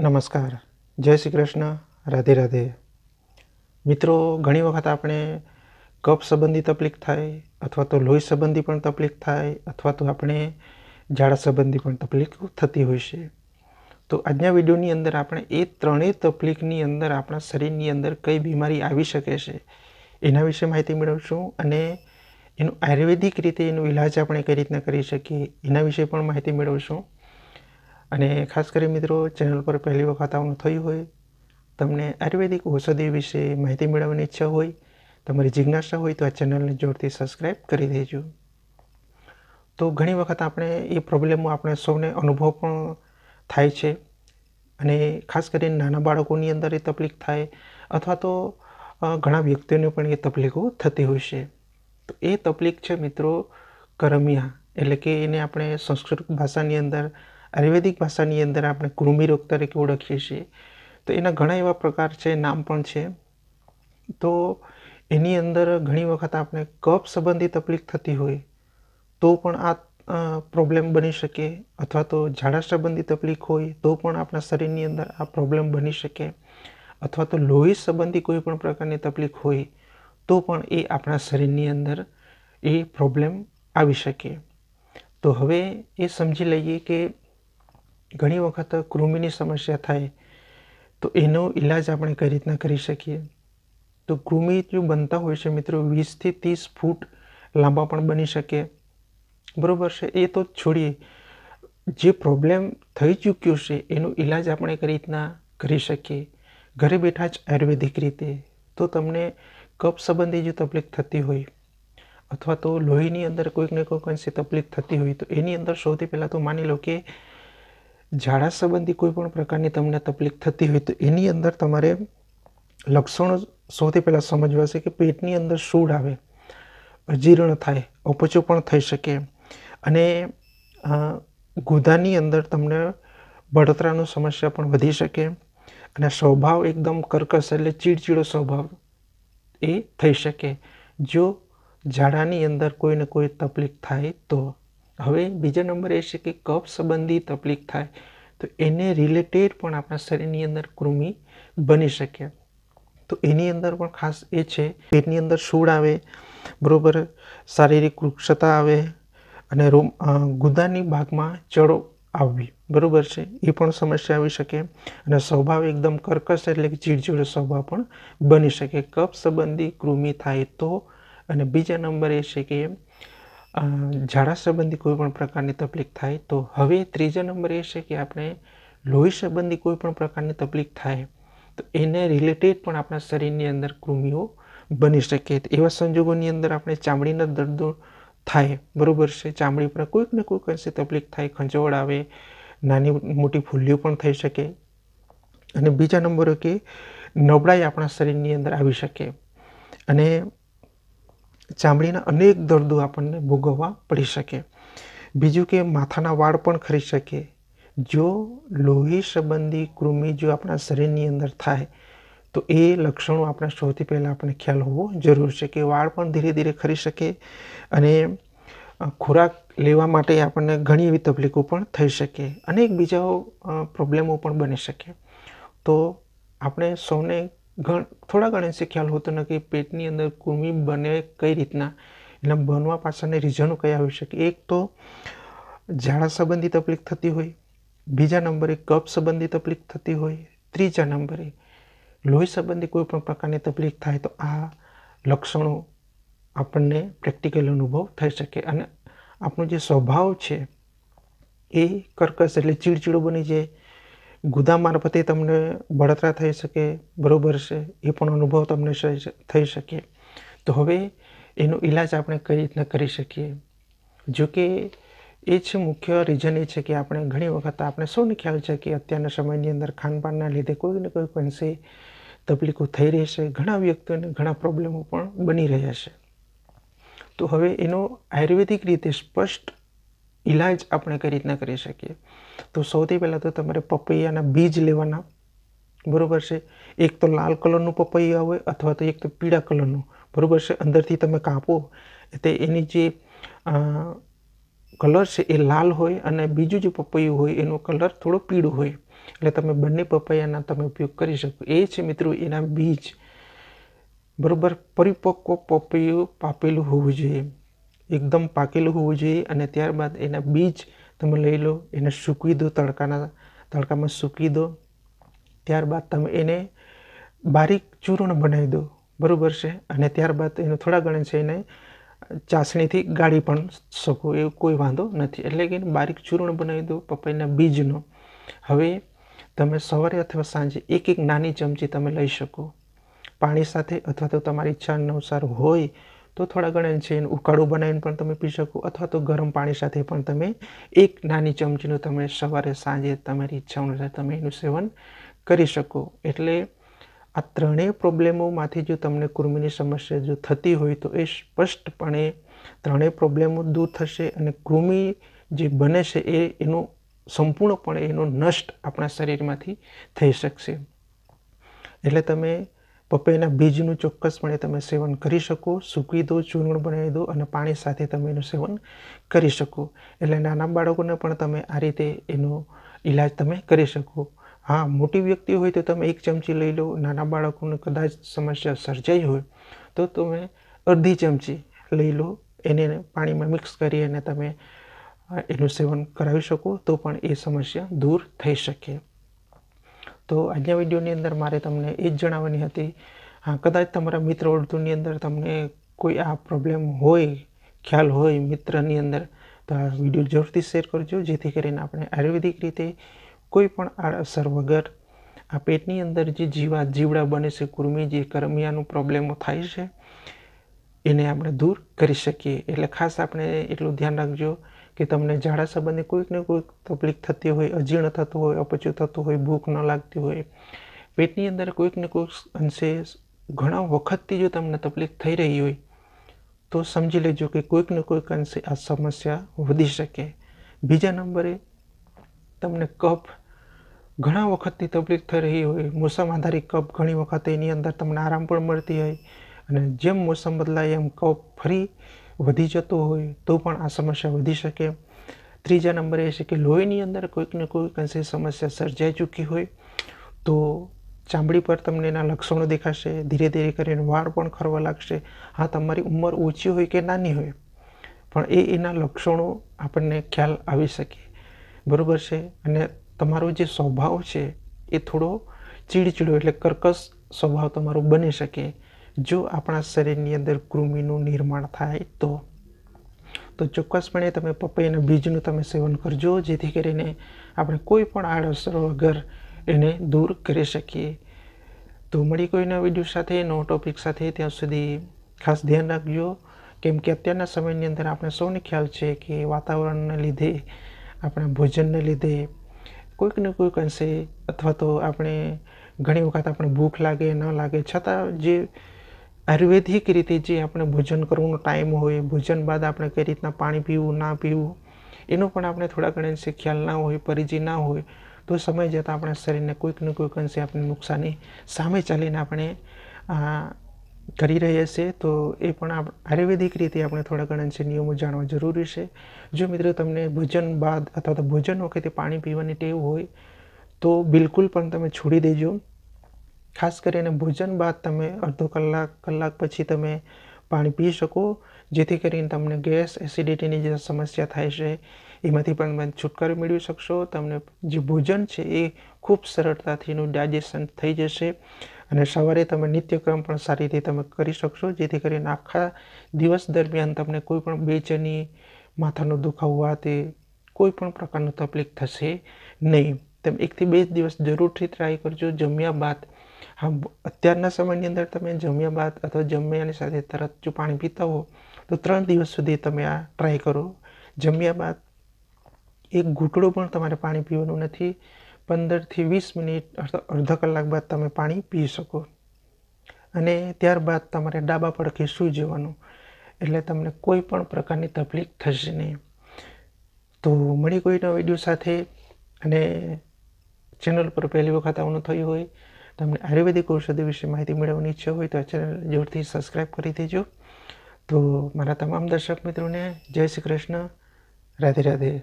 નમસ્કાર. જય શ્રી કૃષ્ણ. રાધે રાધે. મિત્રો, ઘણી વખત આપણે કફ સંબંધી તકલીફ થાય, અથવા તો લોહી સંબંધી પણ તકલીફ થાય, અથવા તો આપણે ઝાડા સંબંધી પણ તકલીફ થતી હોય છે. તો આજના વિડીયોની અંદર આપણે એ ત્રણેય તકલીફની અંદર આપણા શરીરની અંદર કઈ બીમારી આવી શકે છે, એના વિશે માહિતી મેળવશું અને એનું આયુર્વેદિક રીતે એનો ઇલાજ આપણે કઈ રીતના કરી શકીએ, એના વિશે પણ માહિતી મેળવશું. અને ખાસ કરી મિત્રો, ચેનલ પર પહેલી વખત આવવાનું થયું હોય, તમને આયુર્વેદિક ઔષધિ વિશે માહિતી મેળવવાની ઈચ્છા હોય, તમારી જિજ્ઞાસા હોય, તો આ ચેનલને જોરથી સબસ્ક્રાઈબ કરી દેજો. તો ઘણી વખત આપણે એ પ્રોબ્લેમો આપણે સૌને અનુભવ પણ થાય છે અને ખાસ કરીને નાના બાળકોની અંદર એ તકલીફ થાય અથવા તો ઘણા વ્યક્તિઓને પણ એ તકલીફો થતી હોય છે. તો એ તકલીફ છે મિત્રો કરમિયા, એટલે કે એને આપણે સંસ્કૃત ભાષાની અંદર આયુર્વેદિક ભાષાની અંદર આપણે કૃમિ રોગ તરીકે ઓળખીએ છીએ. તો એના ઘણા એવા પ્રકાર છે, નામ પણ છે. તો એની અંદર ઘણી વખત આપણે કફ સંબંધી તકલીફ થતી હોય તો પણ આ પ્રોબ્લેમ બની શકે અથવા તો ઝાડા સંબંધી તકલીફ હોય તો પણ આપણા શરીરની અંદર આ પ્રોબ્લેમ બની શકે અથવા તો લોહી સંબંધી કોઈ પણ પ્રકારની તકલીફ હોય તો પણ એ આપણા શરીરની અંદર એ પ્રોબ્લેમ આવી શકે. તો હવે એ સમજી લઈએ કે ઘણી વખત કૃમિની સમસ્યા થાય, તો એનો ઈલાજ આપણે કઈ રીતના કરી શકીએ? તો કૃમિ જો બનતા હોય છે મિત્રો, વીસથી ત્રીસ ફૂટ લાંબા પણ બની શકે. બરાબર છે? એ તો છોડીએ. જે પ્રોબ્લેમ થઈ ચૂક્યો છે, એનો ઈલાજ આપણે કઈ રીતના કરી શકીએ? ઘરે બેઠા જ આયુર્વેદિક રીતે. તો તમને કફ સંબંધી જો તકલીફ થતી હોય, અથવા તો લોહીની અંદર કોઈક ને કોઈક અંશે તકલીફ થતી હોય, તો એની અંદર સૌથી પહેલાં તો માની લો કે ઝાડા સંબંધી કોઈ પણ પ્રકારની તમને તકલીફ થતી હોય તો એની અંદર તમારે લક્ષણો સૌથી પહેલાં સમજવા છે કે પેટની અંદર સૂળ આવે, અજીર્ણ થાય અપચો પણ થઈ શકે અને ગુદાની અંદર તમને બળતરાનો સમસ્યા પણ વધી શકે અને સ્વભાવ એકદમ કર્કશ એટલે ચીડચીડો સ્વભાવ એ થઈ શકે. જો ઝાડાની અંદર કોઈને કોઈ તકલીફ થાય તો હવે બીજા નંબર એ છે કે કફ સંબંધી તકલીફ થાય તો એને રિલેટેડ પણ આપણા શરીરની અંદર કૃમિ બની શકે. તો એની અંદર પણ ખાસ એ છે, પેટની અંદર સૂળ આવે, બરાબર, શારીરિક વૃક્ષતા આવે અને રોમ ગુદાની ભાગમાં ચડો આવવી, બરાબર છે? એ પણ સમસ્યા આવી શકે અને સ્વભાવ એકદમ કર્કશ એટલે કે ચીડચીડો સ્વભાવ પણ બની શકે. કફ સંબંધી કૃમિ થાય તો અને બીજા નંબર એ છે કે ઝાડા સંબંધી કોઈ પણ પ્રકારની તકલીફ થાય તો હવે ત્રીજા નંબર એ છે કે આપણે લોહી સંબંધી કોઈ પણ પ્રકારની તકલીફ થાય તો એને રિલેટેડ પણ આપણા શરીરની અંદર કૃમિઓ બની શકે. એવા સંજોગોની અંદર આપણે ચામડીના દર્દો થાય, બરાબર છે? ચામડી પર કોઈક ને કોઈક અંશે તકલીફ થાય ખંજવડ આવે, નાની મોટી ફૂલ્લીઓ પણ થઈ શકે. અને બીજા નંબરે કે નબળાઈ આપણા શરીરની અંદર આવી શકે. અને ચામડીના અનેક દર્દો આપણને ભોગવવા પડી શકે. બીજું કે માથાના વાળ પણ ખરી શકે. જો લોહી સંબંધી કૃમિ જો આપણા શરીરની અંદર થાય, તો એ લક્ષણો આપણે સૌથી પહેલાં આપણે ખ્યાલ હોવો જરૂર છે કે વાળ પણ ધીરે ધીરે ખરી શકે અને ખોરાક લેવા માટે આપણને ઘણી એવી તકલીફો પણ થઈ શકે. અનેક બીજા પ્રોબ્લેમો પણ બની શકે. તો આપણે સૌને થોડા ઘણા છે ખ્યાલ હોતો નથી પેટની અંદર કૃમિ બને કઈ રીતના. એના બનવા પાછળની રીઝનો કયા હોઈ શકે? એક તો ઝાડા સંબંધી તકલીફ થતી હોય, બીજા નંબરે કફ સંબંધી તકલીફ થતી હોય, ત્રીજા નંબરે લોહી સંબંધી કોઈ પણ પ્રકારની તકલીફ થાય તો આ લક્ષણો આપણને પ્રેક્ટિકલ અનુભવ થઈ શકે. અને આપણો જે સ્વભાવ છે એ કર્કશ એટલે ચીડચીડો બની જાય ગુદા મારફતે તમને બળતરા થઈ શકે, બરાબર છે? એ પણ અનુભવ તમને થઈ- શકે. તો હવે એનો ઈલાજ આપણે કઈ રીતના કરી શકીએ? જો કે એ છે મુખ્ય રીઝન એ છે કે આપણે ઘણી વખત આપણે સૌને ખ્યાલ છે કે અત્યારના સમયની અંદર ખાનપાનના લીધે કોઈ ને કોઈ અંશે તકલીફો થઈ રહી છે, ઘણા વ્યક્તિઓને ઘણા પ્રોબ્લેમો પણ બની રહ્યા છે. તો હવે એનો આયુર્વેદિક રીતે સ્પષ્ટ ઈલાજ આપણે કઈ રીતના કરી શકીએ? તો સૌથી પહેલાં તો તમારે પપૈયાના બીજ લેવાના. બરાબર છે? એક તો લાલ કલરનું પપૈયા હોય અથવા તો એક તો પીળા કલરનું. બરોબર છે? અંદરથી તમે કાપો. તે એની જે કલર છે એ લાલ હોય અને બીજું જે પપૈયું હોય એનો કલર થોડો પીળો હોય. એટલે તમે બંને પપૈયાના તમે ઉપયોગ કરી શકો. એ છે મિત્રો એના બીજ. બરાબર? પરિપક્વ પપૈયું પાપેલું હોવું જોઈએ. એકદમ પાકેલું હોવું જોઈએ અને ત્યારબાદ એના બીજ તમે લઈ લો, એને સૂકવી દો તડકાના, તડકામાં સૂકી દો. ત્યારબાદ તમે એને બારીક ચૂર્ણ બનાવી દો, બરાબર છે? અને ત્યારબાદ એનું થોડા ઘણા છે એને ચાસણીથી ગાળી પણ શકો, એવું કોઈ વાંધો નથી. એટલે કે બારીક ચૂર્ણ બનાવી દો પપૈયાના બીજનો. હવે તમે સવારે અથવા સાંજે એક એક નાની ચમચી તમે લઈ શકો. પાણી સાથે અથવા તો તમારી ઈચ્છા અનુસાર હોય તો થોડા ઘણા છે એનું ઉકાળું બનાવીને પણ તમે પી શકો, અથવા તો ગરમ પાણી સાથે પણ તમે એક નાની ચમચીનું તમે સવારે સાંજે તમારી ઈચ્છા અનુસાર તમે એનું સેવન કરી શકો. એટલે આ ત્રણેય પ્રોબ્લેમોમાંથી જો તમને કૃમિની સમસ્યા જો થતી હોય તો એ સ્પષ્ટપણે ત્રણેય પ્રોબ્લેમો દૂર થશે અને કૃમિ જે બને છે એ એનો સંપૂર્ણપણે એનો નષ્ટ આપણા શરીરમાંથી થઈ શકશે. એટલે તમે પપૈયાના બીજનું ચોક્કસપણે તમે સેવન કરી શકો સૂકવી દો, ચૂર્ણ બનાવી દો અને પાણી સાથે તમે એનું સેવન કરી શકો. એટલે નાના બાળકોને પણ તમે આ રીતે એનો ઈલાજ તમે કરી શકો. હા, મોટી વ્યક્તિ હોય તો તમે એક ચમચી લઈ લો, નાના બાળકોને કદાચ સમસ્યા સર્જાઈ હોય તો તમે અડધી ચમચી લઈ લો, એને પાણીમાં મિક્સ કરી અને તમે એનું સેવન કરાવી શકો તો પણ એ સમસ્યા દૂર થઈ શકે. તો આજના વિડીયોની અંદર મારે તમને એ જ જણાવવાની હતી, હા, કદાચ તમારા મિત્ર ઓળતુની અંદર તમને કોઈ આ પ્રોબ્લેમ હોય, ખ્યાલ હોય મિત્રની અંદર, તો આ વીડિયો જરૂરથી શેર કરજો, જેથી કરીને આપણે આયુર્વેદિક રીતે કોઈ પણ આડઅસર વગર આ પેટની અંદર જે જીવા જીવડા બને છે કુર્મી જે કરમિયાનું પ્રોબ્લેમો થાય છે, એને આપણે દૂર કરી શકીએ. એટલે ખાસ આપણે એટલું ધ્યાન રાખજો કે તમને ઝાડા સંબંધે કોઈક ને કોઈક તકલીફ થતી હોય, અજીર્ણ થતું હોય, અપચું થતું હોય, ભૂખ ન લાગતી હોય, પેટની અંદર કોઈક ને કોઈક અંશે ઘણા વખતથી જો તમને તકલીફ થઈ રહી હોય, તો સમજી લેજો કે કોઈક ને કોઈક અંશે આ સમસ્યા વધી શકે. બીજા નંબરે તમને કફ ઘણા વખતથી તકલીફ થઈ રહી હોય, મોસમ આધારિત કફ ઘણી વખત એની અંદર તમને આરામ પણ મળતી હોય અને જેમ મોસમ બદલાય એમ કફ ફરી વધી જતો હોય તો પણ આ સમસ્યા વધી શકે. ત્રીજા નંબરે એ છે કે લોહીની અંદર કોઈકને કોઈક અંશે સમસ્યા સર્જાઈ ચૂકી હોય તો ચામડી પર તમને એના લક્ષણો દેખાશે, ધીરે ધીરે કરીને વાળ પણ ખરવા લાગશે. હા, તમારી ઉંમર ઓછી હોય કે નાની હોય, પણ એ એના લક્ષણો આપણને ખ્યાલ આવી શકે. બરાબર છે? અને તમારો જે સ્વભાવ છે એ થોડો ચીડચીડો એટલે કર્કશ સ્વભાવ તમારો બની શકે. જો આપણા શરીરની અંદર કૃમિનું નિર્માણ થાય તો તો ચોક્કસપણે તમે પપૈયાના બીજનું તમે સેવન કરજો, જેથી કરીને આપણે કોઈ પણ આડઅસર વગર એને દૂર કરી શકીએ. તો મળી કોઈના વીડિયો સાથે નવો ટોપિક સાથે, ત્યાં સુધી ખાસ ધ્યાન રાખજો. કેમ કે અત્યારના સમયની અંદર આપણે સૌને ખ્યાલ છે કે વાતાવરણને લીધે, આપણા ભોજનને લીધે કોઈક ને કોઈક અંશે અથવા તો આપણે ઘણી વખત આપણે ભૂખ લાગે, ન લાગે, છતાં જે આયુર્વેદિક રીતે જે આપણે ભોજન કરવાનો ટાઈમ હોય, ભોજન બાદ આપણે કઈ રીતના પાણી પીવું, ના પીવું, એનો પણ આપણે થોડા ઘણા અંશે ખ્યાલ ના હોય, પરિચય ના હોય, તો સમય જતાં આપણા શરીરને કોઈક ને કોઈક અંશે આપણે નુકસાની સામે ચાલીને આપણે કરી રહ્યા છીએ તો એ પણ આયુર્વેદિક રીતે આપણે થોડા ઘણા અંશે નિયમો જાણવા જરૂરી છે. જો મિત્રો તમને ભોજન બાદ અથવા તો ભોજન વખતે પાણી પીવાની ટેવ હોય, તો બિલકુલ પણ તમે છોડી દેજો. ખાસ કરીને ભોજન બાદ તમે અડધો કલાક કલાક પછી તમે પાણી પી શકો, જેથી કરીને તમને ગેસ એસિડિટીની જે સમસ્યા થાય છે, એમાંથી પણ તમે છુટકારો મેળવી શકશો. તમને જે ભોજન છે એ ખૂબ સરળતાથી એનું ડાયજેશન થઈ જશે અને સવારે તમે નિત્યક્રમ પણ સારી રીતે તમે કરી શકશો, જેથી કરીને આખા દિવસ દરમિયાન તમને કોઈ પણ બેચેની માથાનો દુખાવો તે કોઈ પણ પ્રકારનું તકલીફ થશે નહીં. તમે એકથી બે દિવસ જરૂરથી ટ્રાય કરજો. જમ્યા બાદ હા અત્યારના સમયની અંદર તમે જમ્યા બાદ અથવા જમ્યાની સાથે તરત જો પાણી પીતા હો, તો ત્રણ દિવસ સુધી તમે આ ટ્રાય કરો. જમ્યા બાદ એક ઘૂંટડો પણ તમારે પાણી પીવાનું નથી. પંદરથી વીસ મિનિટ અથવા અડધા કલાક બાદ તમે પાણી પી શકો. અને ત્યારબાદ તમારે ડાબા પડખે સૂઈ જવાનું. એટલે તમને કોઈ પણ પ્રકારની તકલીફ થશે નહીં. તો મળી કોઈના વીડિયો સાથે અને ચેનલ પર પહેલી વખત આવવાનું થયું હોય તમને આયુર્વેદિક ઔષધિ વિશે માહિતી મેળવવાની ઈચ્છા હોય તો આ ચેનલ જોરથી સબસ્ક્રાઈબ કરી દેજો. તો મારા તમામ દર્શક મિત્રોને જય શ્રી કૃષ્ણ. રાધે રાધે.